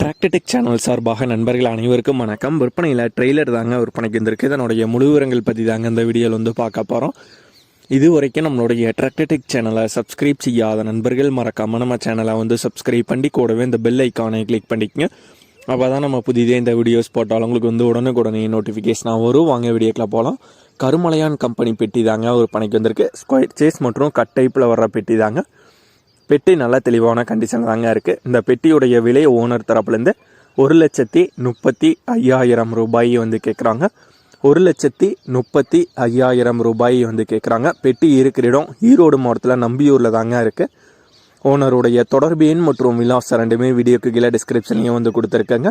டிராக்டடிக் channel சார்பாக நண்பர்கள் அனைவருக்கும் வணக்கம். விற்பனையில் ட்ரெய்லர் தாங்க விற்பனைக்கு வந்திருக்கு. இதனுடைய முழு விவரங்கள் பற்றி தாங்க இந்த வீடியோவில் வந்து பார்க்க போகிறோம் இது வரைக்கும் நம்மளுடைய டிராக்டடிக் சேனலை சப்ஸ்கிரைப் செய்யாத நண்பர்கள் மறக்காம நம்ம சேனலை வந்து சப்ஸ்கிரைப் பண்ணி கூடவே இந்த பெல் ஐக்கானை கிளிக் பண்ணிக்கங்க. அப்போ தான் நம்ம புதிதே இந்த வீடியோஸ் போட்டாலும் உங்களுக்கு வந்து உடனுக்குடனே நோட்டிஃபிகேஷனாக வரும். வாங்க வீடியோக்கில் போகலாம் கருமலையான் கம்பெனி பெட்டி தாங்க ஒரு பணிக்கு வந்திருக்கு. ஸ்கொயர் சேஸ் மற்றும் கட் டைப்பில் வர்ற பெட்டி தாங்க. பெட்டி நல்ல தெளிவான கண்டிஷனில் தாங்க இருக்குது இந்த பெட்டியுடைய விலை ஓனர் தரப்புலேருந்து ஒரு லட்சத்தி முப்பத்தி ஐயாயிரம் ரூபாய் வந்து கேட்குறாங்க ஒரு லட்சத்தி முப்பத்தி ஐயாயிரம் ரூபாய் வந்து கேட்குறாங்க பெட்டி இருக்கிற இடம் ஈரோடு மாவட்டத்தில் நம்பியூரில் தாங்க இருக்குது ஓனருடைய தொடர்பு எண் மற்றும் விலாசம் ரெண்டுமே வீடியோக்கு கீழே டிஸ்கிரிப்ஷன்லேயும் வந்து கொடுத்துருக்கேங்க.